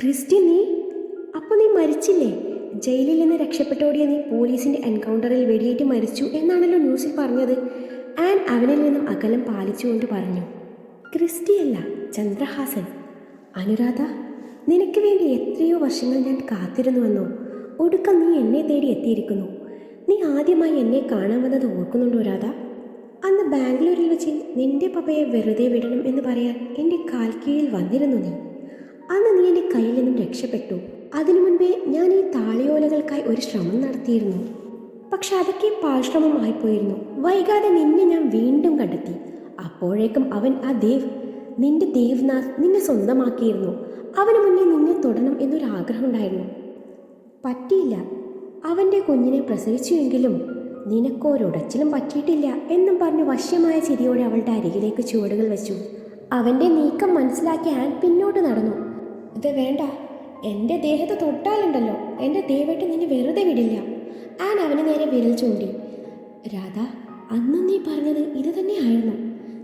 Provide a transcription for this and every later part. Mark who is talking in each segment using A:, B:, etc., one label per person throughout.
A: Christy നീ? അപ്പൊ നീ മരിച്ചില്ലേ? ജയിലിൽ നിന്ന് രക്ഷപ്പെട്ടോടിയ നീ പോലീസിന്റെ എൻകൗണ്ടറിൽ വെടിയേറ്റ് മരിച്ചു എന്നാണല്ലോ ന്യൂസിൽ പറഞ്ഞത്. ആൻ അവനിൽ നിന്നും അകലം പാലിച്ചുകൊണ്ട് പറഞ്ഞു ക്രിസ്റ്റിയല്ല ചന്ദ്രഹാസൻ. അനുരാധ നിനക്ക് വേണ്ടി എത്രയോ വർഷങ്ങൾ ഞാൻ കാത്തിരുന്നുവെന്നോ? ഒടുക്കം നീ എന്നെ തേടി എത്തിയിരിക്കുന്നു. നീ ആദ്യമായി എന്നെ കാണാൻ വന്നത് ഓർക്കുന്നുണ്ടോ രാധ? അന്ന് ബാംഗ്ലൂരിൽ വെച്ച് നിന്റെ പപ്പയെ വെറുതെ വിടണം എന്ന് പറയാൻ എന്റെ കാൽ കീഴിൽ വന്നിരുന്നു നീ. അന്ന് നീ എന്റെ കയ്യിൽ നിന്നും രക്ഷപ്പെട്ടു. അതിനു മുൻപേ ഞാൻ ഈ താളിയോലകൾക്കായി ഒരു ശ്രമം നടത്തിയിരുന്നു. പക്ഷെ അതൊക്കെ പാഴ്ശ്രമമായിപ്പോയിരുന്നു വൈകാതെ നിന്നെ ഞാൻ വീണ്ടും കണ്ടെത്തി. അപ്പോഴേക്കും അവൻ ആ ദേവ് നിന്റെ ദേവ്നാഥ് നിന്നെ സ്വന്തമാക്കിയിരുന്നു. അവന് മുന്നേ നിന്നെ തൊടണം എന്നൊരാഗ്രഹം ആഗ്രഹമുണ്ടായിരുന്നു പറ്റിയില്ല. അവന്റെ കുഞ്ഞിനെ പ്രസവിച്ചുവെങ്കിലും നിനക്കൊരൊടച്ചിലും പറ്റിയിട്ടില്ല എന്നും പറഞ്ഞ് വശ്യമായ ചിരിയോടെ അവളുടെ അരികിലേക്ക് ചുവടുകൾ വെച്ചു. അവന്റെ നീക്കം മനസ്സിലാക്കി ആൻ പിന്നോട്ട് നടന്നു. ഇത് വേണ്ട. എന്റെ ദേഹത്ത് തൊട്ടാലുണ്ടല്ലോ. എന്റെ ദേവേട്ട് നിന്നെ വെറുതെ വിടില്ല. ആൻ അവന് നേരെ വിരൽ ചൂണ്ടി. രാധ അന്ന് നീ പറഞ്ഞത് ഇത് തന്നെയായിരുന്നു.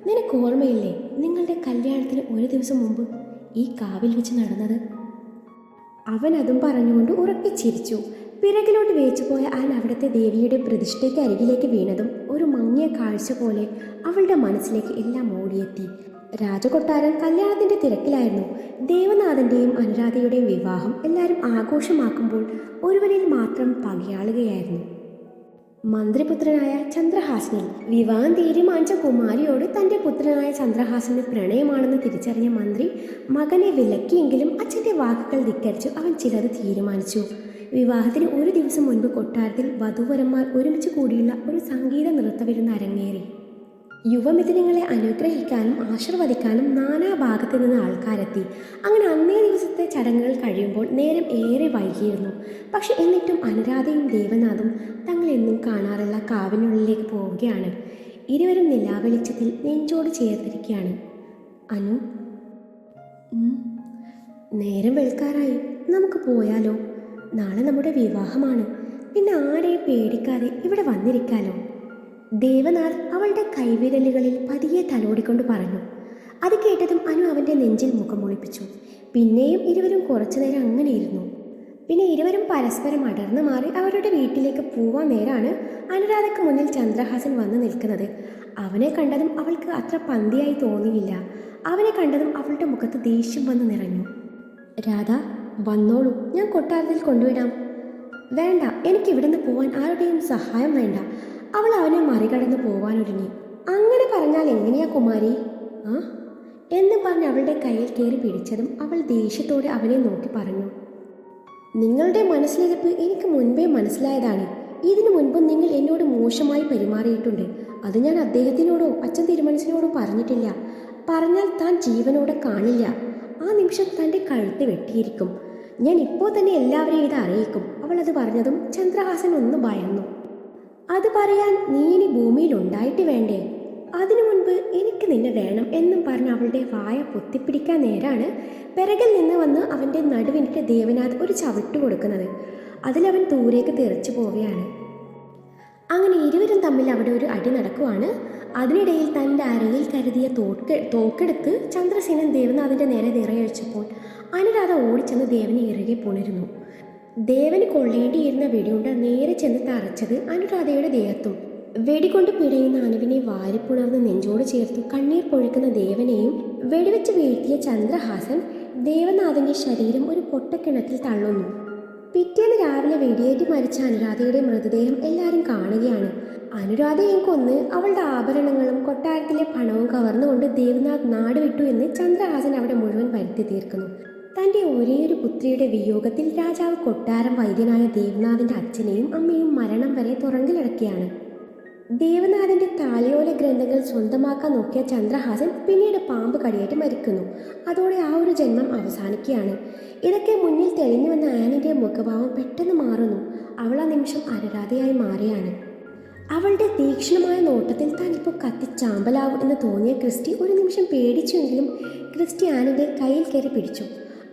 A: നിനക്ക് ഓർമ്മയില്ലേ നിങ്ങളുടെ കല്യാണത്തിന് ഒരു ദിവസം മുമ്പ് ഈ കാവിൽ വെച്ച് നടന്നത്? അവൻ അതും പറഞ്ഞുകൊണ്ട് ഉറക്കെ ചിരിച്ചു. പിറകിലോട്ട് വേച്ചുപോയ ആൻ അവിടുത്തെ ദേവിയുടെ പ്രതിഷ്ഠയ്ക്ക് അരികിലേക്ക് വീണതും ഒരു മങ്ങിയ കാഴ്ച പോലെ അവളുടെ മനസ്സിലേക്ക് എല്ലാം ഓടിയെത്തി. രാജകൊട്ടാരൻ കല്യാണത്തിന്റെ തിരക്കിലായിരുന്നു. ദേവനാഥന്റെയും അനുരാധയുടെയും വിവാഹം എല്ലാവരും ആഘോഷമാക്കുമ്പോൾ ഒരുവനിൽ മാത്രം പകയാളുകയായിരുന്നു. മന്ത്രിപുത്രനായ ചന്ദ്രഹാസനിൽ വിവാഹം തീരുമാനിച്ച കുമാരിയോട് തന്റെ പുത്രനായ ചന്ദ്രഹാസന് പ്രണയമാണെന്ന് തിരിച്ചറിഞ്ഞ മന്ത്രി മകനെ വിലക്കിയെങ്കിലും അച്ഛന്റെ വാക്കുകൾ ധിക്കരിച്ചു അവൻ ചിലത് തീരുമാനിച്ചു. വിവാഹത്തിന് ഒരു ദിവസം മുൻപ് കൊട്ടാരത്തിൽ വധുവരന്മാർ ഒരുമിച്ച് കൂടിയുള്ള ഒരു സംഗീത നൃത്തവിരുന്ന് അരങ്ങേറി. യുവമിഥുനങ്ങളെ അനുഗ്രഹിക്കാനും ആശീർവദിക്കാനും നാനാ ഭാഗത്തു നിന്ന് ആൾക്കാരെത്തി. അങ്ങനെ അന്നേ ദിവസത്തെ ചടങ്ങുകൾ കഴിയുമ്പോൾ നേരം ഏറെ വൈകിയിരുന്നു. പക്ഷെ എന്നിട്ടും അനുരാധയും ദേവനാഥും തങ്ങളെന്നും കാണാറുള്ള കാവിനുള്ളിലേക്ക് പോവുകയാണ്. ഇരുവരും നിലാവെളിച്ചത്തിൽ നെഞ്ചോട് ചേർത്തിരിക്കുകയാണ്. അനു നേരം വെളുക്കാറായി. നമുക്ക് പോയാലോ? നാളെ നമ്മുടെ വിവാഹമാണ്. പിന്നെ ആരെയും പേടിക്കാതെ ഇവിടെ വന്നിരിക്കാലോ? ദേവനാഥ് അവളുടെ കൈവിരലുകളിൽ പതിയെ തലോടിക്കൊണ്ട് പറഞ്ഞു. അത് കേട്ടതും അനു അവന്റെ നെഞ്ചിൽ മുഖം ഒളിപ്പിച്ചു പിന്നെയും ഇരുവരും കുറച്ചു നേരം അങ്ങനെ ഇരുന്നു. പിന്നെ ഇരുവരും പരസ്പരം അടർന്നു മാറി അവരുടെ വീട്ടിലേക്ക് പോവാൻ നേരാണ് അനുരാധയ്ക്ക് മുന്നിൽ ചന്ദ്രഹാസൻ വന്നു നിൽക്കുന്നത്. അവനെ കണ്ടതും അവൾക്ക് അത്ര പന്തിയായി തോന്നിയില്ല. അവനെ കണ്ടതും അവളുടെ മുഖത്ത് ദേഷ്യം വന്ന് നിറഞ്ഞു. രാധ വന്നോളൂ. ഞാൻ കൊട്ടാരത്തിൽ കൊണ്ടുവിടാം വേണ്ട എനിക്ക് ഇവിടുന്ന് പോവാൻ ആരുടെയും സഹായം വേണ്ട. അവൾ അവനെ മറികടന്ന് പോവാനൊരുങ്ങി. അങ്ങനെ പറഞ്ഞാൽ എങ്ങനെയാ കുമാരി? ആ? എന്ന് പറഞ്ഞ് അവളുടെ കയ്യിൽ കയറി പിടിച്ചതും അവൾ ദേഷ്യത്തോടെ അവനെ നോക്കി പറഞ്ഞു. നിങ്ങളുടെ മനസ്സിലിരിപ്പ് എനിക്ക് മുൻപേ മനസ്സിലായതാണ്. ഇതിനു മുൻപും നിങ്ങൾ എന്നോട് മോശമായി പെരുമാറിയിട്ടുണ്ട്. അത് ഞാൻ അദ്ദേഹത്തിനോടോ അച്ഛൻ തിരുമനസിനോടോ പറഞ്ഞിട്ടില്ല. പറഞ്ഞാൽ താൻ ജീവനോടെ കാണില്ല. ആ നിമിഷം തന്റെ കഴുത്ത് വെട്ടിയിരിക്കും. ഞാൻ ഇപ്പോൾ തന്നെ എല്ലാവരെയും ഇത് അറിയിക്കും. അവൾ അത് പറഞ്ഞതും ചന്ദ്രഹാസൻ ഒന്ന് ഭയന്നു. അത് പറയാൻ നീ ഇനി ഭൂമിയിൽ ഉണ്ടായിട്ട് വേണ്ടേ? അതിനു മുൻപ് എനിക്ക് നിന്നെ വേണം എന്നും പറഞ്ഞ് അവളുടെ വായ പൊത്തിപ്പിടിക്കാൻ നേരാണ് പിറകിൽ നിന്ന് വന്ന് അവന്റെ നടുവിനിട്ട് ദേവനാഥ് ഒരു ചവിട്ട് കൊടുക്കുന്നത്. അതിലവൻ ദൂരേക്ക് തെറിച്ചു പോവുകയാണ്. അങ്ങനെ ഇരുവരും തമ്മിൽ അവിടെ ഒരു അടി നടക്കുവാണ്. അതിനിടയിൽ തന്റെ അരയിൽ കരുതിയ തോക്ക് തോക്കെടുത്ത് ചന്ദ്രസേനൻ ദേവനാഥിന്റെ നേരെ നിറയൊഴിച്ചപ്പോൾ അനുരാധ ഓടിച്ചെന്ന് ദേവനെ ഇറുകെ പുണരുന്നു. ദേവന് കൊള്ളേണ്ടിയിരുന്ന വെടിയുണ്ട നേരെ ചെന്ന് തറച്ചത് അനുരാധയുടെ ദേഹത്തും. വെടികൊണ്ട് പിടയുന്ന അനുവിനെ വാരിപ്പുണർന്ന് നെഞ്ചോട് ചേർത്തു കണ്ണീർ പൊഴിക്കുന്ന ദേവനെയും വെടിവെച്ച് വീഴ്ത്തിയ ചന്ദ്രഹാസൻ ദേവനാഥന്റെ ശരീരം ഒരു പൊട്ടക്കിണറ്റിൽ തള്ളുന്നു. പിറ്റേന്ന് രാവിലെ വെടിയേറ്റ് മരിച്ച അനുരാധയുടെ മൃതദേഹം എല്ലാവരും കാണുകയാണ്. അനുരാധയെ കൊന്ന് അവളുടെ ആഭരണങ്ങളും കൊട്ടാരത്തിലെ പണവും കവർന്നുകൊണ്ട് ദേവനാഥ് നാട് വിട്ടു എന്ന് ചന്ദ്രഹാസൻ അവിടെ മുഴുവൻ വരുത്തി തീർക്കുന്നു. തന്റെ ഒരേയൊരു പുത്രിയുടെ വിയോഗത്തിൽ രാജാവ് കൊട്ടാരം വൈദ്യനായ ദേവനാഥിന്റെ അച്ഛനെയും അമ്മയും മരണം വരെ തുറങ്കിലടക്കിയാണ്. ദേവനാഥന്റെ താലിയോല ഗ്രന്ഥങ്ങൾ സ്വന്തമാക്കാൻ നോക്കിയ ചന്ദ്രഹാസൻ പിന്നീട് പാമ്പ് കടിയേറ്റ് മരിക്കുന്നു. അതോടെ ആ ഒരു ജന്മം അവസാനിക്കുകയാണ്. ഇതൊക്കെ മുന്നിൽ തെളിഞ്ഞു വന്ന ആനിന്റെ മുഖഭാവം പെട്ടെന്ന് മാറുന്നു. അവൾ ആ നിമിഷം അരരാധയായി മാറിയാണ്. അവളുടെ തീക്ഷ്ണമായ നോട്ടത്തിൽ താനിപ്പോൾ കത്തിച്ചാമ്പലാവും എന്ന് തോന്നിയ ക്രിസ്റ്റി ഒരു നിമിഷം പേടിച്ചുവെങ്കിലും ക്രിസ്റ്റി ആനിന്റെ കയ്യിൽ കയറി പിടിച്ചു.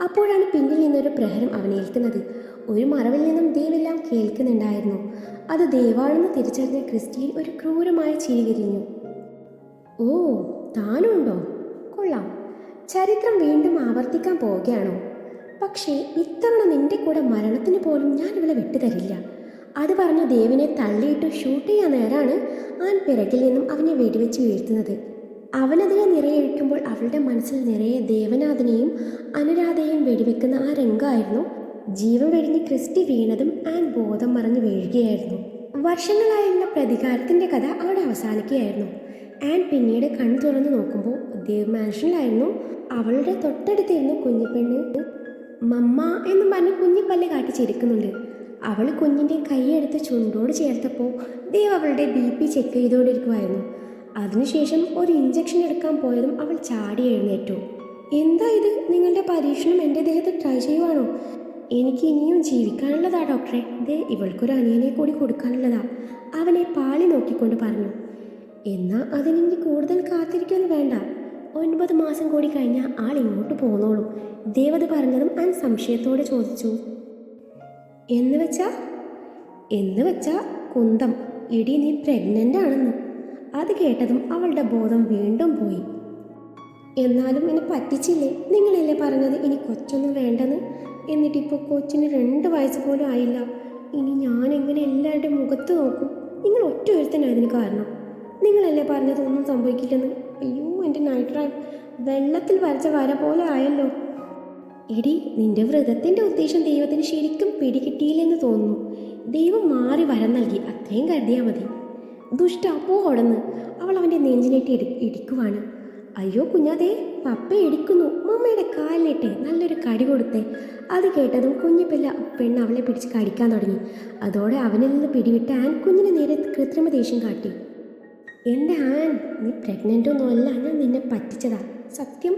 A: അപ്പോഴാണ് പിന്നിൽ നിന്നൊരു പ്രഹരം അവനേൽക്കുന്നത് ഒരു മറവിൽ നിന്നും ദേവെല്ലാം കേൾക്കുന്നുണ്ടായിരുന്നു. അത് ദേവാണെന്ന് തിരിച്ചറിഞ്ഞ ക്രിസ്റ്റിയിൽ ഒരു ക്രൂരമായ ചിരി വിരിഞ്ഞു. ഓ താനുണ്ടോ? കൊള്ളാം. ചരിത്രം വീണ്ടും ആവർത്തിക്കാൻ പോവുകയാണോ? പക്ഷേ ഇത്തവണ നിന്റെ കൂടെ മരണത്തിന് പോലും ഞാൻ ഇവളെ വിട്ടുതരില്ല അത് പറഞ്ഞ ദേവിനെ തള്ളിയിട്ട് ഷൂട്ട് ചെയ്യാൻ നേരാണ് ആൻ പിറകിൽ നിന്നും അവനെ വെടിവെച്ച് വീഴ്ത്തുന്നത്. അവനതിനെ നിറയൊഴിക്കുമ്പോൾ അവളുടെ മനസ്സിൽ നിറയെ ദേവനാഥനെയും അനുരാധയെയും വെടിവെക്കുന്ന ആ രംഗമായിരുന്നു. ജീവൻ വെടിഞ്ഞ് ക്രിസ്റ്റി വീണതും ആൻ ബോധം മറഞ്ഞു വീഴുകയായിരുന്നു. വർഷങ്ങളായുള്ള പ്രതികാരത്തിന്റെ കഥ അവിടെ അവസാനിക്കുകയായിരുന്നു. ആൻ പിന്നീട് കണ്ണു തുറന്നു നോക്കുമ്പോൾ ദേവ് മാൻഷനിലായിരുന്നു. അവളുടെ തൊട്ടടുത്തിരുന്നു കുഞ്ഞിപ്പെണ്ണ് മമ്മ എന്ന് പറഞ്ഞ് കുഞ്ഞിപ്പല്ല് കാട്ടി ചിരിക്കുന്നുണ്ട് അവൾ കുഞ്ഞിന്റെ കൈയെടുത്ത് ചുണ്ടോട് ചേർത്തപ്പോൾ ദേവ് അവളുടെ ബി പി ചെക്ക് ചെയ്തുകൊണ്ടിരിക്കുമായിരുന്നു അതിനുശേഷം ഒരു ഇഞ്ചക്ഷൻ എടുക്കാൻ പോയതും അവൾ ചാടി എഴുന്നേറ്റു. എന്താ ഇത്? നിങ്ങളുടെ പരീക്ഷണം എന്റെ ദേഹത്ത് ട്രൈ ചെയ്യുവാണോ? എനിക്ക് ഇനിയും ജീവിക്കാനുള്ളതാ ഡോക്ടറെ ദേ ഇവൾക്കൊരു അനിയനെ കൂടി കൊടുക്കാനുള്ളതാ. അവനെ പാളി നോക്കിക്കൊണ്ട് പറഞ്ഞു. എന്നാൽ അതിനെനിക്ക് കൂടുതൽ കാത്തിരിക്കൊന്നും വേണ്ട. ഒൻപത് മാസം കൂടി കഴിഞ്ഞാൽ ആൾ ഇങ്ങോട്ട് പോന്നോളൂ. ദേവത പറഞ്ഞതും ഞാൻ സംശയത്തോടെ ചോദിച്ചു. എന്ന് വെച്ചാ? എന്ന് വെച്ചാ കുന്തം. ഇടി നീ പ്രഗ്നന്റ് ആണെന്ന്. അത് കേട്ടതും അവളുടെ ബോധം വീണ്ടും പോയി. എന്നാലും എന്നെ പറ്റിച്ചില്ലേ? നിങ്ങളല്ലേ പറഞ്ഞത് ഇനി കൊച്ചൊന്നും വേണ്ടെന്ന്? എന്നിട്ടിപ്പോൾ കൊച്ചിന് രണ്ട് വയസ്സ് പോലും ആയില്ല. ഇനി ഞാൻ എങ്ങനെ എല്ലാവരുടെ മുഖത്ത് നോക്കും? നിങ്ങൾ ഒറ്റ ഒരുത്തനായതിന് കാരണം. നിങ്ങളല്ലേ പറഞ്ഞത് ഒന്നും സംഭവിക്കില്ലെന്ന്? അയ്യോ എന്റെ നൈറ്റ് ഡ്രൈവ് വെള്ളത്തിൽ വരച്ച വര പോലെ ആയല്ലോ. എടി നിന്റെ വ്രതത്തിന്റെ ഉദ്ദേശം ദൈവത്തിന് ശരിക്കും പിടികിട്ടിയില്ലെന്ന് തോന്നുന്നു. ദൈവം മാറി വരം നൽകി അത്രയും കരുതിയാൽ മതി. ദുഷ്ട പോടന്ന് അവൾ അവന്റെ നെഞ്ചിനേറ്റ് ഇടി ഇടിക്കുവാണ്. അയ്യോ കുഞ്ഞാതെ പപ്പ ഇടിക്കുന്നു. മമ്മയുടെ കാലിലിട്ടെ. നല്ലൊരു കടി കൊടുത്തേ. അത് കേട്ടതും കുഞ്ഞിപ്പിള്ള പെണ്ണ് അവളെ പിടിച്ച് കടിക്കാൻ തുടങ്ങി. അതോടെ അവനിൽ നിന്ന് പിടിവിട്ട് ആൻ കുഞ്ഞിന് നേരെ കൃത്രിമ ദേഷ്യം കാട്ടി. എന്റെ ആൻ നീ പ്രഗ്നന്റ് ഒന്നും അല്ല ഞാൻ നിന്നെ പറ്റിച്ചതാ. സത്യം?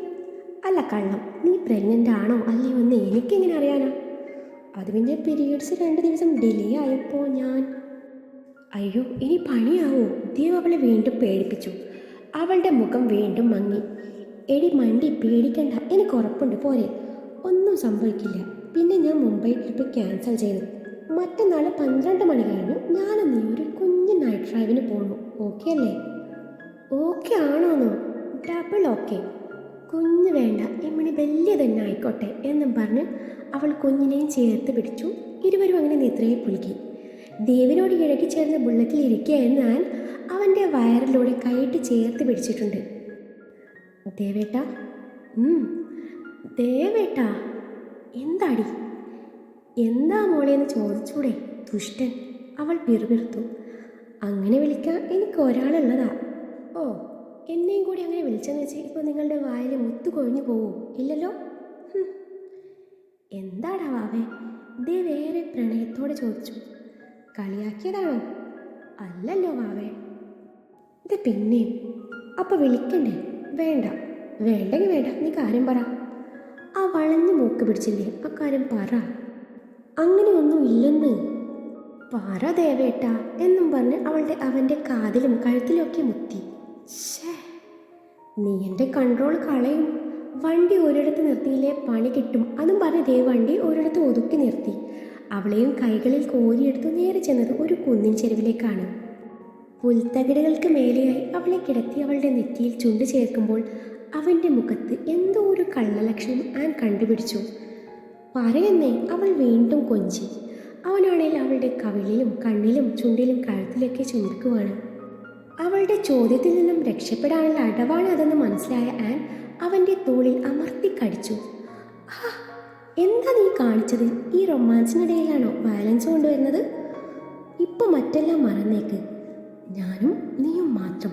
A: അല്ല കള്ളം. നീ പ്രഗ്നന്റ് ആണോ അല്ലയോ എന്ന് എനിക്കെങ്ങനെ അറിയാനാ? അത് പിന്നെ പീരീഡ്സ് രണ്ട് ദിവസം ഡിലേ ആയപ്പോൾ ഞാൻ അയ്യോ ഇനി പണിയാവോ. ദേവ് അവളെ വീണ്ടും പേടിപ്പിച്ചു. അവളുടെ മുഖം വീണ്ടും മങ്ങി. എടി മണ്ടി പേടിക്കണ്ട. എനിക്ക് ഉറപ്പുണ്ട്. പോരെ. ഒന്നും സംഭവിക്കില്ല. പിന്നെ ഞാൻ മുംബൈ ട്രിപ്പ് ക്യാൻസൽ ചെയ്തു. മറ്റന്നാൾ പന്ത്രണ്ട് മണി കഴിഞ്ഞു ഞാനും നീ ഒരു കുഞ്ഞു നൈറ്റ് ഡ്രൈവിന് പോണു ഓക്കെ അല്ലേ? ഓക്കെ ആണോന്നോ? Double okay. കുഞ്ഞ് വേണ്ട. ഇമ്മണി വലിയ തന്നെ ആയിക്കോട്ടെ എന്നും പറഞ്ഞ് അവൾ കുഞ്ഞിനെയും ചേർത്ത് പിടിച്ചു. ഇരുവരും അങ്ങനെ നിദ്രയെ പുലുക്കി ദേവിനോട് ഇഴകി ചേർന്ന ബുള്ളറ്റിൽ ഇരിക്കുകയെന്ന് ഞാൻ അവന്റെ വയറിലൂടെ കൈയിട്ട് ചേർത്ത് പിടിച്ചിട്ടുണ്ട്. ദേവേട്ട ദേവേട്ട എന്താടി? എന്താ മോളെ എന്ന് ചോദിച്ചൂടെ ദുഷ്ടൻ. അവൾ പിറുപിറുത്തു. അങ്ങനെ വിളിക്കാൻ എനിക്ക് ഒരാളുള്ളതാ. ഓ എന്നെയും കൂടി അങ്ങനെ വിളിച്ചെന്ന് വെച്ച് ഇപ്പോൾ നിങ്ങളുടെ വായിൽ മുത്തു കൊഴിഞ്ഞു പോവോ? ഇല്ലല്ലോ? എന്താടാ വാവേ? ദേ വേറെ പ്രണയത്തോടെ ചോദിച്ചു. കളിയാക്കിയതാണോ? അല്ലല്ലോ മാവേ. ഇത് പിന്നെയും. അപ്പൊ വിളിക്കണ്ടേ? വേണ്ട. വേണ്ടെങ്കിൽ വേണ്ട. നീ കാര്യം പറ. ആ വളഞ്ഞു മൂക്ക് പിടിച്ചില്ലേ? ആ കാര്യം പറ. അങ്ങനെ ഒന്നും ഇല്ലെന്ന്. പറ ദേവേട്ട എന്നും പറഞ്ഞ് അവളുടെ അവന്റെ കാതിലും കഴുത്തിലൊക്കെ മുത്തി. നീ എന്റെ കൺട്രോൾ കളയും. വണ്ടി ഒരിടത്ത് നിർത്തിയില്ലേ? പണി കിട്ടും. അതും പറഞ്ഞ് ദേ വണ്ടി ഒരിടത്ത് ഒതുക്കി നിർത്തി. അവളെയും കൈകളിൽ കോരിയെടുത്ത് നേരെ ചെന്നത് ഒരു കുന്നിൻ ചെരുവിലേക്കാണ്. പുൽത്തകിടുകൾക്ക് മേലെയായി അവളെ കിടത്തി അവളുടെ നെറ്റിയിൽ ചുണ്ടു ചേർക്കുമ്പോൾ അവന്റെ മുഖത്ത് എന്തോ ഒരു കള്ളലക്ഷണം ആൻ കണ്ടുപിടിച്ചു. പറയുന്നേ അവൾ വീണ്ടും കൊഞ്ചി. അവനാണെങ്കിൽ അവളുടെ കവിളിലും കണ്ണിലും ചുണ്ടിലും കഴുത്തിലൊക്കെ ചുമക്കുവാണ് അവളുടെ ചോദ്യത്തിൽ നിന്നും രക്ഷപ്പെടാനുള്ള അടവാണ് അതെന്ന് മനസ്സിലായ ആൻ അവന്റെ തോളിൽ അമർത്തി കടിച്ചു. "ആ, എന്താ നീ കാണിച്ചത്? ഈ റൊമാൻസിനിടയിലാണോ വയലൻസ് കൊണ്ടുവരുന്നത്? ഇപ്പൊ മറ്റെല്ലാം മറന്നേക്ക്. ഞാനും നീയും മാത്രം.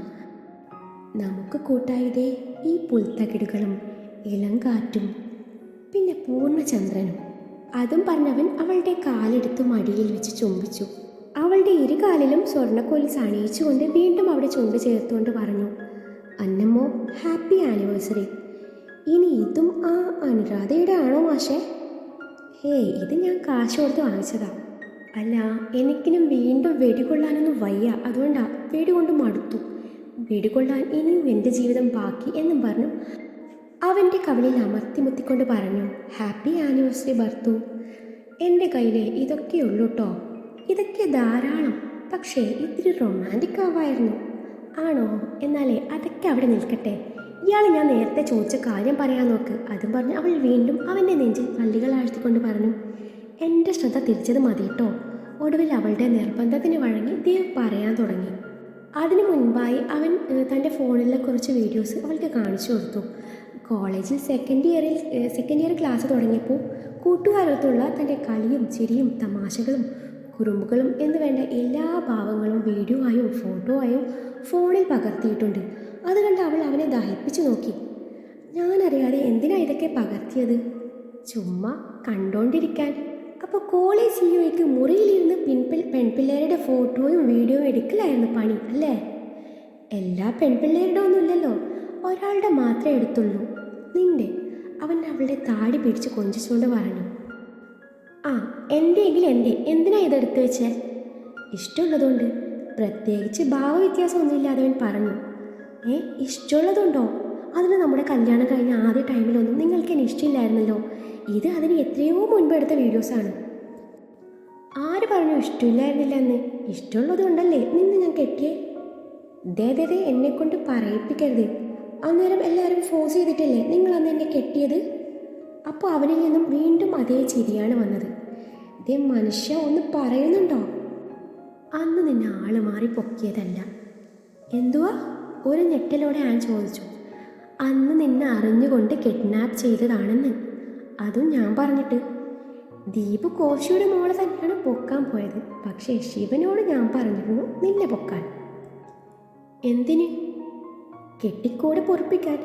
A: നമുക്ക് കൂട്ടായതേ ഈ പുൽത്തകിടുകളും ഇളം കാറ്റും പിന്നെ പൂർണചന്ദ്രനും. അതും പറഞ്ഞവൻ അവളുടെ കാലെടുത്ത് മടിയിൽ വെച്ച് ചുംബിച്ചു. അവളുടെ ഇരു കാലിലും സ്വർണക്കോലിസ് അണിയിച്ചുകൊണ്ട് വീണ്ടും അവിടെ ചുണ്ട് ചേർത്തുകൊണ്ട് പറഞ്ഞു അന്നമ്മോ ഹാപ്പി ആനിവേഴ്സറി. ഇനി ഇതും ആ അനുരാധയുടെ ആണോ മാഷേ? ഹേയ് ഇത് ഞാൻ കാശ് കൊടുത്ത് വാങ്ങിച്ചതാ. അല്ല എനിക്കിനും വീണ്ടും വെടികൊള്ളാനൊന്നും വയ്യ. അതുകൊണ്ടാ വെടികൊണ്ട് മടുത്തു. വെടികൊള്ളാൻ ഇനിയും എന്റെ ജീവിതം ബാക്കി എന്നും പറഞ്ഞു അവന്റെ കവിളിൽ അമർത്തി മുത്തിക്കൊണ്ട് പറഞ്ഞു ഹാപ്പി ആനിവേഴ്സറി ബർത്തു എന്റെ കയ്യിൽ ഇതൊക്കെ കേട്ടോ ഇതൊക്കെ ധാരാളം. പക്ഷേ ഇത്തിരി റൊമാന്റിക് ആവായിരുന്നു. ആണോ? എന്നാലേ അതൊക്കെ അവിടെ നിൽക്കട്ടെ. ഇയാൾ ഞാൻ നേരത്തെ ചോദിച്ച കാര്യം പറയാൻ നോക്ക്. അതും പറഞ്ഞ് അവൾ വീണ്ടും അവന്റെ നെഞ്ചിൽ പള്ളികൾ ആഴ്ത്തിക്കൊണ്ട് പറഞ്ഞു. എന്റെ ശ്രദ്ധ തിരിച്ചത് മതി കേട്ടോ ഒടുവിൽ അവളുടെ നിർബന്ധത്തിന് വഴങ്ങി ദേവ് പറയാൻ തുടങ്ങി. അതിനു മുൻപായി അവൻ തന്റെ ഫോണിലെ കുറച്ച് വീഡിയോസ് അവൾക്ക് കാണിച്ചു കൊടുത്തു. കോളേജിൽ സെക്കൻഡ് ഇയറിൽ സെക്കൻഡ് ഇയർ ക്ലാസ് തുടങ്ങിയപ്പോൾ കൂട്ടുകാരത്തുള്ള തന്റെ കളിയും ചിരിയും തമാശകളും കുറുമ്പുകളും എന്ന് വേണ്ട എല്ലാ ഭാവങ്ങളും വീഡിയോ ആയും ഫോട്ടോ ആയും ഫോണിൽ പകർത്തിയിട്ടുണ്ട്. അത് കണ്ട് അവൾ അവനെ ദഹിപ്പിച്ചു നോക്കി. ഞാനറിയാതെ എന്തിനാ ഇതൊക്കെ പകർത്തിയത്? ചുമ്മാ കണ്ടോണ്ടിരിക്കാൻ. അപ്പോൾ കോളേജ് സിഇഒയ്ക്ക് മുറിയിലിരുന്ന് പിൻപിൽ പെൺപിള്ളേരുടെ ഫോട്ടോയും വീഡിയോയും എടുക്കലായിരുന്നു പണി അല്ലേ? എല്ലാ പെൺപിള്ളേരുടെ ഒന്നുമില്ലല്ലോ ഒരാളുടെ മാത്രമേ എടുത്തുള്ളൂ. നിന്റെ അവൻ അവളുടെ താടി പിടിച്ച് കൊഞ്ചിച്ചുകൊണ്ട് പറഞ്ഞു. ആ എന്റെ എങ്കിൽ എന്റെ എന്തിനാ ഇതെടുത്ത് വെച്ചേ? ഇഷ്ടമുള്ളതുകൊണ്ട്. പ്രത്യേകിച്ച് ഭാവവ്യത്യാസമൊന്നുമില്ലാതെ അവൻ പറഞ്ഞു. ഏ ഇഷ്ടമുള്ളതുണ്ടോ? അതിന് നമ്മുടെ കല്യാണം കഴിഞ്ഞ ആദ്യ ടൈമിലൊന്നും നിങ്ങൾക്ക് എന്നെ ഇഷ്ടമില്ലായിരുന്നല്ലോ. ഇത് അതിന് എത്രയോ മുൻപ് എടുത്ത വീഡിയോസാണ്. ആര് പറഞ്ഞു ഇഷ്ടമില്ലായിരുന്നില്ല എന്ന് ഇഷ്ടമുള്ളത് കൊണ്ടല്ലേ നിന്ന് ഞാൻ കെട്ടിയേ? ദേ ദേ പറയിപ്പിക്കരുത്. അന്നേരം എല്ലാവരും ഫോഴ്സ് ചെയ്തിട്ടല്ലേ നിങ്ങൾ അന്ന് എന്നെ കെട്ടിയത്? അപ്പോൾ അവനിൽ നിന്നും വീണ്ടും അതേ ചിരിയാണ് വന്നത്. ഇതേ മനുഷ്യ ഒന്ന് പറയുന്നുണ്ടോ? അന്ന് നിന്നെ ആൾ മാറി പൊക്കിയതല്ല. എന്തുവാ? ഒരു ഞെട്ടലോടെ ഞാൻ ചോദിച്ചു. അന്ന് നിന്നെ അറിഞ്ഞുകൊണ്ട് കിഡ്നാപ്പ് ചെയ്തതാണെന്ന്. അതും ഞാൻ പറഞ്ഞിട്ട്. ദീപ് കോശിയുടെ മോളെ തന്നെയാണ് പൊക്കാൻ പോയത്. പക്ഷേ ശിവനോട് ഞാൻ പറഞ്ഞിരുന്നു നിന്നെ പൊക്കാൻ. എന്തിന്? കെട്ടിക്കൂടെ പൊറപ്പിക്കാൻ.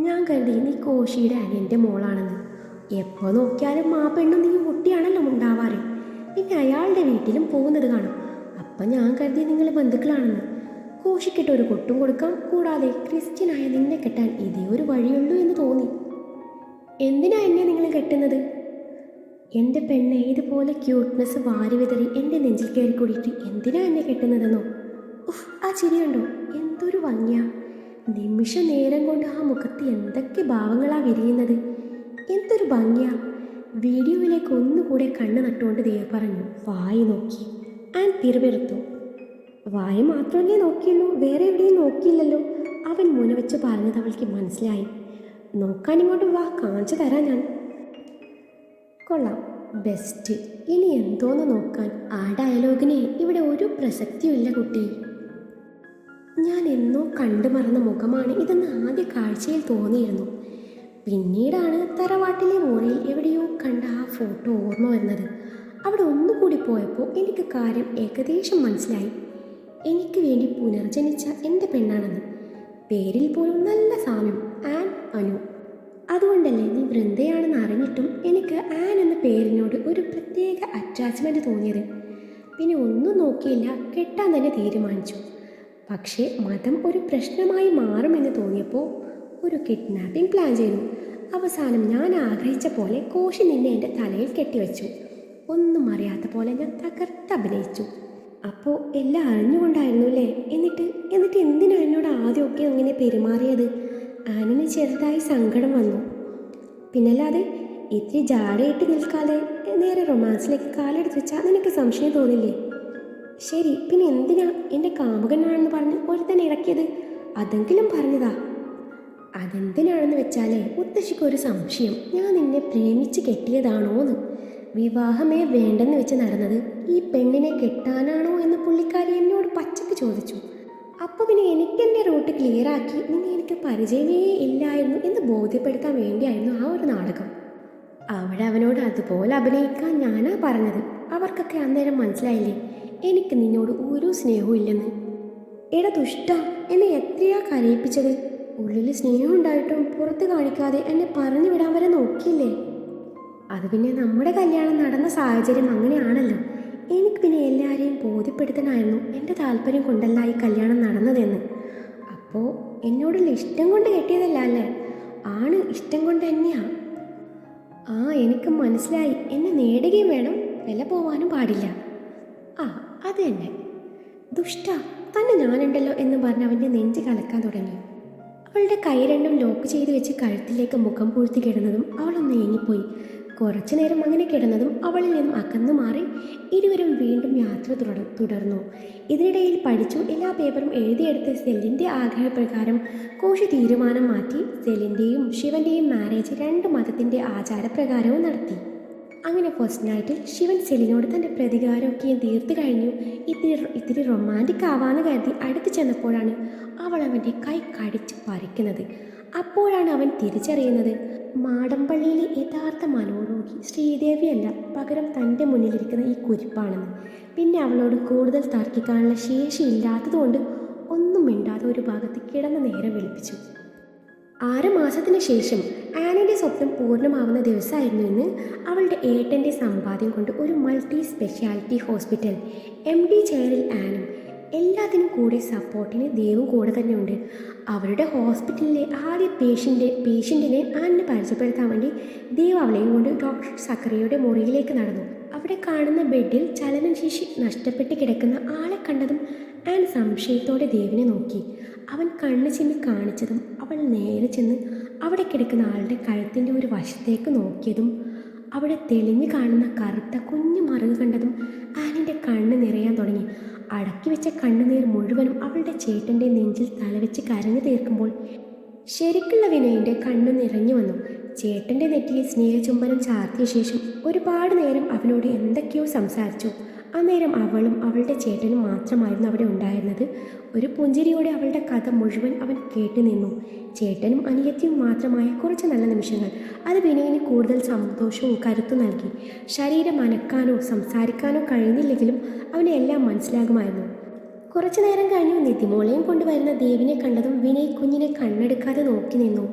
A: ഞാൻ കരുതി നീ കോശിയുടെ അനിയന്റെ മോളാണെന്ന്. എപ്പോൾ നോക്കിയാലും ആ പെണ്ണും നീ മുട്ടിയാണല്ലോ ഉണ്ടാവാറ് പിന്നെ അയാളുടെ വീട്ടിലും പോകുന്നത് കാണും. അപ്പം ഞാൻ കരുതി നിങ്ങൾ ബന്ധുക്കളാണെന്ന്. കോശിക്കിട്ട് ഒരു കൊട്ടും കൊടുക്കാം. കൂടാതെ ക്രിസ്ത്യനായ നിന്നെ കെട്ടാൻ ഇതേ ഒരു വഴിയുള്ളൂ എന്ന് തോന്നി. എന്തിനാ എന്നെ നിങ്ങൾ കെട്ടുന്നത്? എന്റെ പെണ്ണ് ഇതുപോലെ ക്യൂട്ട്നെസ് വാരി വിതറി എന്റെ നെഞ്ചിൽ കയറി കൂടിയിട്ട് എന്തിനാ എന്നെ കെട്ടുന്നതെന്നോ? ഉഫ് ആ ചിരിയുണ്ടോ എന്തൊരു ഭംഗിയാ. നിമിഷ നേരം കൊണ്ട് ആ മുഖത്ത് എന്തൊക്കെ ഭാവങ്ങളാ വിരിയുന്നത്. എന്തൊരു ഭംഗിയാ. വീഡിയോയിലേക്ക് ഒന്നുകൂടെ കണ്ണ് നട്ടുകൊണ്ട് ദേവ് പറഞ്ഞു വായി നോക്കി. ആൻ തിരുവെറുത്തു വായ മാത്രമല്ലേ നോക്കിയുള്ളൂ വേറെ എവിടെയും നോക്കിയില്ലല്ലോ. അവൻ മുനവെച്ച് പറഞ്ഞത് അവൾക്ക് മനസ്സിലായി. നോക്കാൻ ഇങ്ങോട്ട് വാ കാണിച്ചു തരാം ഞാൻ. കൊള്ളാം ബെസ്റ്റ്. ഇനി എന്തോന്ന് നോക്കാൻ? ആ ഡയലോഗിന് ഇവിടെ ഒരു പ്രസക്തിയുമില്ല കുട്ടി. ഞാൻ എന്നോ കണ്ടു മറന്ന മുഖമാണ് ഇതെന്ന് ആദ്യ കാഴ്ചയിൽ തോന്നിയിരുന്നു. പിന്നീടാണ് തറവാട്ടിലെ മുറിയിൽ എവിടെയോ കണ്ട ആ ഫോട്ടോ ഓർമ്മ വരുന്നത്. അവിടെ ഒന്നുകൂടി പോയപ്പോൾ എനിക്ക് കാര്യം ഏകദേശം മനസ്സിലായി. എനിക്ക് വേണ്ടി പുനർജനിച്ച എന്റെ പെണ്ണാണെന്ന് പേരിൽ പോലും നല്ല സാമ്യം ആൻ അനു. അതുകൊണ്ടല്ലേ നീ വൃന്ദയാണെന്ന് അറിഞ്ഞിട്ടും എനിക്ക് ആൻ എന്ന പേരിനോട് ഒരു പ്രത്യേക അറ്റാച്ച്മെന്റ് തോന്നിയത്. പിന്നെ ഒന്നും നോക്കിയില്ല കെട്ടാൻ തന്നെ തീരുമാനിച്ചു. പക്ഷേ മതം ഒരു പ്രശ്നമായി മാറുമെന്ന് തോന്നിയപ്പോൾ ഒരു കിഡ്നാപ്പിംഗ് പ്ലാൻ ചെയ്തു. അവസാനം ഞാൻ ആഗ്രഹിച്ച പോലെ കോശി നിന്നെ എന്റെ തലയിൽ കെട്ടിവെച്ചു. ഒന്നും അറിയാത്ത പോലെ ഞാൻ തകർത്ത് അഭിനയിച്ചു. അപ്പോൾ എല്ലാം അറിഞ്ഞുകൊണ്ടായിരുന്നു അല്ലേ? എന്നിട്ട് എന്നിട്ട് എന്തിനാ എന്നോട് ആദ്യമൊക്കെ അങ്ങനെ പെരുമാറിയത്? ആനിന് ചെറുതായി സങ്കടം വന്നു. പിന്നല്ലാതെ ഇത്തിരി ജാടയിട്ട് നിൽക്കാതെ നേരെ റൊമാൻസിലേക്ക് കാലെടുത്ത് വെച്ചാൽ നിനക്ക് സംശയം തോന്നില്ലേ? ശരി പിന്നെ എന്തിനാ എന്റെ കാമുകനാണെന്ന് പറഞ്ഞ് ഒരുത്തൻ ഇറക്കിയത്? അതെങ്കിലും പറഞ്ഞതാ. അതെന്തിനാണെന്ന് വെച്ചാലേ മുത്തശ്ശിക്കൊരു സംശയം. ഞാൻ നിന്നെ പ്രേമിച്ച് കെട്ടിയതാണോന്ന്. വിവാഹമേ വേണ്ടെന്ന് വെച്ച് നടന്നത് ഈ പെണ്ണിനെ കെട്ടാനാണോ എന്ന് പുള്ളിക്കാരി എന്നോട് പച്ചക്ക് ചോദിച്ചു. അപ്പോൾ പിന്നെ എനിക്ക് എന്റെ റൂട്ട് ക്ലിയർ ആക്കി നിന്നെ എനിക്ക് പരിചയമേ ഇല്ലായിരുന്നു എന്ന് ബോധ്യപ്പെടുത്താൻ വേണ്ടിയായിരുന്നു ആ ഒരു നാടകം. അവിടെ അവനോട് അതുപോലെ അഭിനയിക്കാൻ ഞാനാ പറഞ്ഞത്. അവർക്കൊക്കെ അന്നേരം മനസ്സിലായില്ലേ എനിക്ക് നിന്നോട് ഒരു സ്നേഹവും ഇല്ലെന്ന്. എടാ ദുഷ്ട എന്നെ എത്രയാ കരയിപ്പിച്ചത്? ഉള്ളിൽ സ്നേഹം ഉണ്ടായിട്ടും പുറത്ത് കാണിക്കാതെ എന്നെ പറഞ്ഞു വിടാൻ വരെ നോക്കിയില്ലേ? അത് പിന്നെ നമ്മുടെ കല്യാണം നടന്ന സാഹചര്യം അങ്ങനെയാണല്ലോ. എനിക്ക് പിന്നെ എല്ലാവരെയും ബോധ്യപ്പെടുത്താനായിരുന്നു എന്റെ താല്പര്യം കൊണ്ടല്ല ഈ കല്യാണം നടന്നതെന്ന്. അപ്പോൾ എന്നോടുള്ള ഇഷ്ടം കൊണ്ട് കെട്ടിയതല്ല അല്ലേ? ആണ് ഇഷ്ടം കൊണ്ട് തന്നെയാണ് ആ എനിക്ക് മനസ്സിലായി. എന്നെ നേടുകയും വേണം. വില പോവാനും പാടില്ല. ആ അത് തന്നെ. ദുഷ്ട തന്നെ ഞാനുണ്ടല്ലോ എന്ന് പറഞ്ഞ് അവന്റെ നെഞ്ച് കലക്കാൻ തുടങ്ങി. അവളുടെ കൈ രണ്ടും ലോക്ക് ചെയ്ത് വെച്ച് കഴുത്തിലേക്ക് മുഖം പൂഴ്ത്തി കിടന്നതും അവളൊന്ന് ഏങ്ങിപ്പോയി. കുറച്ചു നേരം അങ്ങനെ കിടന്നതും അവളിൽ നിന്നും അകന്നു മാറി ഇരുവരും വീണ്ടും യാത്ര തുടർ- തുടർന്നു. ഇതിനിടയിൽ പഠിച്ചു എല്ലാ പേപ്പറും എഴുതിയെടുത്ത് സെല്ലിന്റെ ആഗ്രഹപ്രകാരം കോശി തീരുമാനം മാറ്റി സെല്ലിന്റെയും ശിവന്റെയും മാരേജ് രണ്ട് മതത്തിന്റെ ആചാരപ്രകാരവും നടത്തി. അങ്ങനെ ഫസ്റ്റ് നൈറ്റിൽ ശിവൻ സെലിനോട് തന്റെ പ്രതികാരമൊക്കെ തീർത്തു കഴിഞ്ഞു. ഇത്തിരി ഇത്തിരി റൊമാന്റിക് ആവാന്ന് കരുതി അടുത്ത് ചെന്നപ്പോഴാണ് അവൾ അവന്റെ കൈ കടിച്ച് പറിക്കുന്നത്. അപ്പോഴാണ് അവൻ തിരിച്ചറിയുന്നത്. മാടമ്പള്ളിയിലെ യഥാർത്ഥ മനോരോഗി ശ്രീദേവിയല്ല പകരം തന്റെ മുന്നിലിരിക്കുന്ന ഈ കുരിപ്പാണെന്ന്. പിന്നെ അവളോട് കൂടുതൽ തർക്കിക്കാനുള്ള ശേഷി ഇല്ലാത്തതുകൊണ്ട് ഒന്നും മിണ്ടാതെ ഒരു ഭാഗത്ത് കിടന്ന നേരം വിളിപ്പിച്ചു. ആറ് മാസത്തിന് ശേഷം ആനയുടെ സ്വപ്നം പൂർണമാവുന്ന ദിവസമായിരുന്നു ഇന്ന്. അവളുടെ ഏട്ടന്റെ സമ്പാദ്യം കൊണ്ട് ഒരു multi speciality hospital M D ചെയറിൽ ആനും എല്ലാത്തിനും കൂടി സപ്പോർട്ടിന് ദേവും കൂടെ തന്നെയുണ്ട്. അവരുടെ ഹോസ്പിറ്റലിലെ ആദ്യ പേഷ്യന്റെ പേഷ്യന്റിനെ ആനിനെ പരിചയപ്പെടുത്താൻ വേണ്ടി ദേവ് അവളെയും കൊണ്ട് ഡോക്ടർ സക്കറിയുടെ മുറിയിലേക്ക് നടന്നു. അവിടെ കാണുന്ന ബെഡിൽ ചലനശേഷി നഷ്ടപ്പെട്ട് കിടക്കുന്ന ആളെ കണ്ടതും ആൻ സംശയത്തോടെ ദേവിനെ നോക്കി. അവൻ കണ്ണു ചിമ്മി കാണിച്ചതും അവൾ നേരെ ചെന്ന് അവിടെ കിടക്കുന്ന ആളുടെ കഴുത്തിന്റെ ഒരു വശത്തേക്ക് നോക്കിയതും അവിടെ തെളിഞ്ഞു കാണുന്ന കറുത്ത കുഞ്ഞു മറുക് കണ്ടതും ആനിന്റെ കണ്ണ് നിറയാൻ തുടങ്ങി. അടക്കി വെച്ച കണ്ണുനീർ മുഴുവനും അവളുടെ ചേട്ടന്റെ നെഞ്ചിൽ തലവെച്ച് കരഞ്ഞു തീർക്കുമ്പോൾ ശരിക്കുള്ള വിനയന്റെ കണ്ണു നിറഞ്ഞു വന്നു. ചേട്ടന്റെ നെറ്റിയിൽ സ്നേഹചുംബനം ചാർത്തിയ ശേഷം ഒരുപാട് നേരം അവനോട് എന്തൊക്കെയോ സംസാരിച്ചു. അന്നേരം അവളും അവളുടെ ചേട്ടനും മാത്രമായിരുന്നു അവിടെ ഉണ്ടായിരുന്നത്. ഒരു പുഞ്ചിരിയോടെ അവളുടെ കഥ മുഴുവൻ അവൻ കേട്ടു നിന്നു. ചേട്ടനും അനിയത്തിയും മാത്രമായ കുറച്ച് നല്ല നിമിഷങ്ങൾ. അത് വിനയന് കൂടുതൽ സന്തോഷവും കരുത്തു നൽകി. ശരീരം അനക്കാനോ സംസാരിക്കാനോ കഴിയുന്നില്ലെങ്കിലും അവനെ എല്ലാം മനസ്സിലാകുമായിരുന്നു. കുറച്ചു നേരം കഴിഞ്ഞു. നിതിമോളെയും കൊണ്ടുവരുന്ന ദേവിനെ കണ്ടതും വിനയ് കുഞ്ഞിനെ കണ്ണെടുക്കാതെ നോക്കി നിന്നു.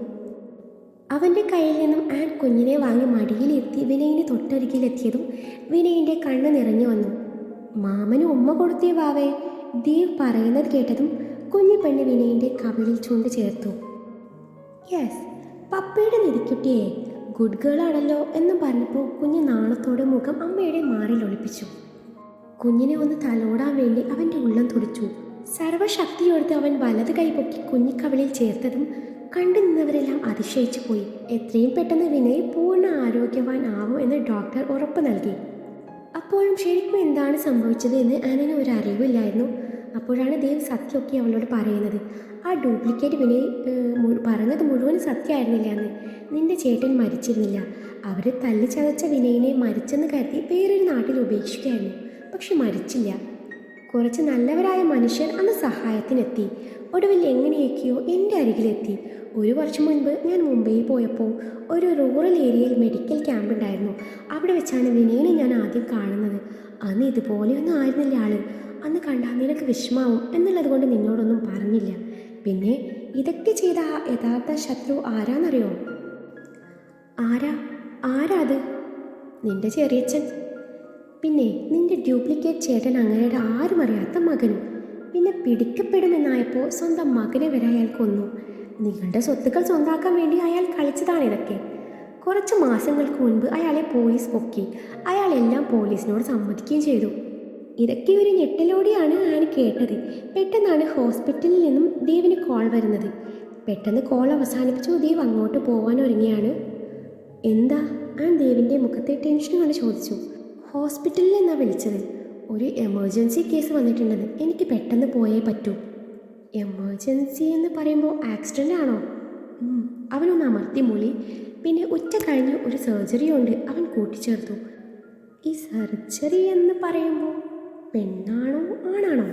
A: അവന്റെ കയ്യിൽ നിന്നും ആൻ കുഞ്ഞിനെ വാങ്ങി മടിയിലെത്തി വിനയിന് തൊട്ടരികിലെത്തിയതും വിനയിന്റെ കണ്ണ് നിറഞ്ഞു വന്നു. മാമന് ഉമ്മ കൊടുത്തേ വാവേ. ദേവ് പറയുന്നത് കേട്ടതും കുഞ്ഞു പെണ്ണ് വിനയിന്റെ കവിളിൽ ചൂണ്ട് ചേർത്തു. യെസ് പപ്പയുടെ നിധിക്കുട്ടിയെ ഗുഡ് ഗേൾ ആണല്ലോ എന്ന് പറഞ്ഞപ്പോൾ കുഞ്ഞ് നാണത്തോടെ മുഖം അമ്മയുടെ മാറിൽ ഒളിപ്പിച്ചു. കുഞ്ഞിനെ ഒന്ന് തലോടാൻ വേണ്ടി അവന്റെ ഉള്ളം തുടിച്ചു. സർവശക്തിയോടുത്ത് അവൻ വലത് കൈ പൊക്കി കുഞ്ഞിക്കവിളിൽ ചേർത്തതും കണ്ടു നിന്നവരെല്ലാം അതിശയിച്ചു പോയി. എത്രയും പെട്ടെന്ന് വിനയ് പൂർണ ആരോഗ്യവാൻ ആവും എന്ന് ഡോക്ടർ ഉറപ്പ് നൽകി. അപ്പോഴും ശരിക്കും എന്താണ് സംഭവിച്ചത് എന്ന് ആനന് ഒരു അറിവില്ലായിരുന്നു. അപ്പോഴാണ് ദേവ് സത്യമൊക്കെ അവളോട് പറയുന്നത്. ആ ഡ്യൂപ്ലിക്കേറ്റ് പിന്നെ പറഞ്ഞത് മുഴുവൻ സത്യമായിരുന്നില്ല എന്ന്. നിന്റെ ചേട്ടൻ മരിച്ചിരുന്നില്ല. അവർ തല്ലി ചതച്ച വിനയിനെ മരിച്ചെന്ന് കരുതി വേറൊരു നാട്ടിൽ ഉപേക്ഷിക്കുകയായിരുന്നു പക്ഷെ മരിച്ചില്ല. കുറച്ച് നല്ലവരായ മനുഷ്യർ അന്ന് സഹായത്തിനെത്തി. ഒടുവിൽ എങ്ങനെയൊക്കെയോ എന്റെ അരികിലെത്തി. ഒരു വർഷം മുൻപ് ഞാൻ മുംബൈയിൽ പോയപ്പോൾ ഒരു റൂറൽ ഏരിയയിൽ മെഡിക്കൽ ക്യാമ്പ് ഉണ്ടായിരുന്നു. അവിടെ വെച്ചാണ് വിനയനെ ഞാൻ ആദ്യം കാണുന്നത്. അന്ന് ഇതുപോലെയൊന്നും ആയിരുന്നില്ല ആൾ. അന്ന് കണ്ടാൽ നിനക്ക് വിഷമാവും എന്നുള്ളത് കൊണ്ട് നിന്നോടൊന്നും പറഞ്ഞില്ല. പിന്നെ ഇതൊക്കെ ചെയ്ത ആ യഥാർത്ഥ ശത്രു ആരാന്നറിയോ? ആരാ? ആരാ അത്? നിന്റെ ചെറിയച്ഛൻ. പിന്നെ നിന്റെ ഡ്യൂപ്ലിക്കേറ്റ് ചേട്ടൻ അങ്ങനെയുടെ ആരും അറിയാത്ത മകനും. പിന്നെ പിടിക്കപ്പെടുമെന്നായപ്പോൾ സ്വന്തം മകനെ വരെ അയാൾ കൊന്നു. നിങ്ങളുടെ സ്വത്തുക്കൾ സ്വന്താക്കാൻ വേണ്ടി അയാൾ കളിച്ചതാണ് ഇതൊക്കെ. കുറച്ച് മാസങ്ങൾക്ക് മുൻപ് അയാളെ പോലീസ് പൊക്കി അയാളെല്ലാം പോലീസിനോട് സമ്മതിക്കുകയും ചെയ്തു. ഇതൊക്കെ ഒരു ഞെട്ടലോടെയാണ് ഞാൻ കേട്ടത്. പെട്ടെന്നാണ് ഹോസ്പിറ്റലിൽ നിന്നും ദേവിന് കോൾ വരുന്നത്. പെട്ടെന്ന് കോൾ അവസാനിപ്പിച്ചു ദേവ് അങ്ങോട്ട് പോകാൻ ഒരുങ്ങിയാണ്. എന്താ? ആ ദേവിന്റെ മുഖത്തെ ടെൻഷൻ ചോദിച്ചു. ഹോസ്പിറ്റലിൽ നിന്നാണ് വിളിച്ചത്. ഒരു എമർജൻസി കേസ് വന്നിട്ടുണ്ടെന്ന്. എനിക്ക് പെട്ടെന്ന് പോയേ പറ്റൂ. എമർജൻസി എന്ന് പറയുമ്പോൾ ആക്സിഡന്റ് ആണോ? അവനൊന്ന് അമർത്തി മൂളി. പിന്നെ ഉച്ച കഴിഞ്ഞ് ഒരു സർജറി ഉണ്ട്. അവൻ കൂട്ടിച്ചേർത്തു. ഈ സർജറി എന്ന് പറയുമ്പോൾ പെണ്ണാണോ ആണാണോ?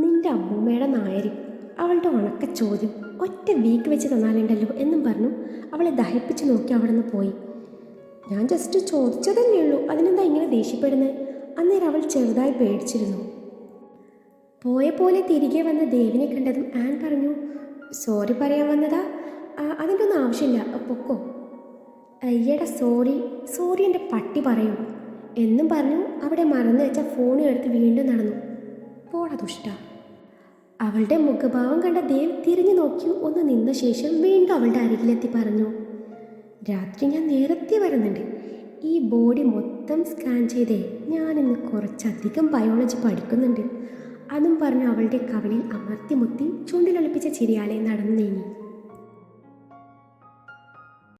A: നിന്റെ അമ്മൂമ്മയുടെ നായരി. അവളുടെ ഉണക്ക ചോദ്യം ഒറ്റ വീക്ക് വെച്ച് തന്നാലുണ്ടല്ലോ എന്നും പറഞ്ഞു. അവളെ ദഹിപ്പിച്ച് നോക്കി അവിടെ നിന്ന് പോയി. ഞാൻ ജസ്റ്റ് ചോദിച്ചതല്ലേ ഉള്ളൂ. അതിനെന്താ ഇങ്ങനെ ദേഷ്യപ്പെടുന്നത് അന്നേരം അവൾ ചെറുതായി പേടിച്ചിരുന്നു. പോയ പോലെ തിരികെ വന്ന ദേവിനെ കണ്ടതും ആൻ പറഞ്ഞു സോറി പറയാൻ വന്നതാ. അതിന്റെ ഒന്നും ആവശ്യമില്ല. പൊക്കോ. അയ്യട സോറി സോറി എന്റെ പട്ടി പറയും. എന്നും പറഞ്ഞു അവിടെ മറന്നു വെച്ച ഫോണും എടുത്ത് വീണ്ടും നടന്നു. പോടാ ദുഷ്ട. അവളുടെ മുഖഭാവം കണ്ട ദേവ് തിരിഞ്ഞു നോക്കി ഒന്ന് നിന്ന ശേഷം വീണ്ടും അവളുടെ അരികിലെത്തി പറഞ്ഞു രാത്രി ഞാൻ നേരത്തെ വരുന്നുണ്ട്. ഈ ബോഡി മൊത്തം സ്കാൻ ചെയ്തേ ഞാനിന്ന് കുറച്ചധികം ബയോളജി പഠിക്കുന്നുണ്ട്. അതും പറഞ്ഞു അവളുടെ കവളിൽ അമർത്തിമുത്തി ചുണ്ടിലൊളിപ്പിച്ച ചിരിയാലെ നടന്നു നീങ്ങി.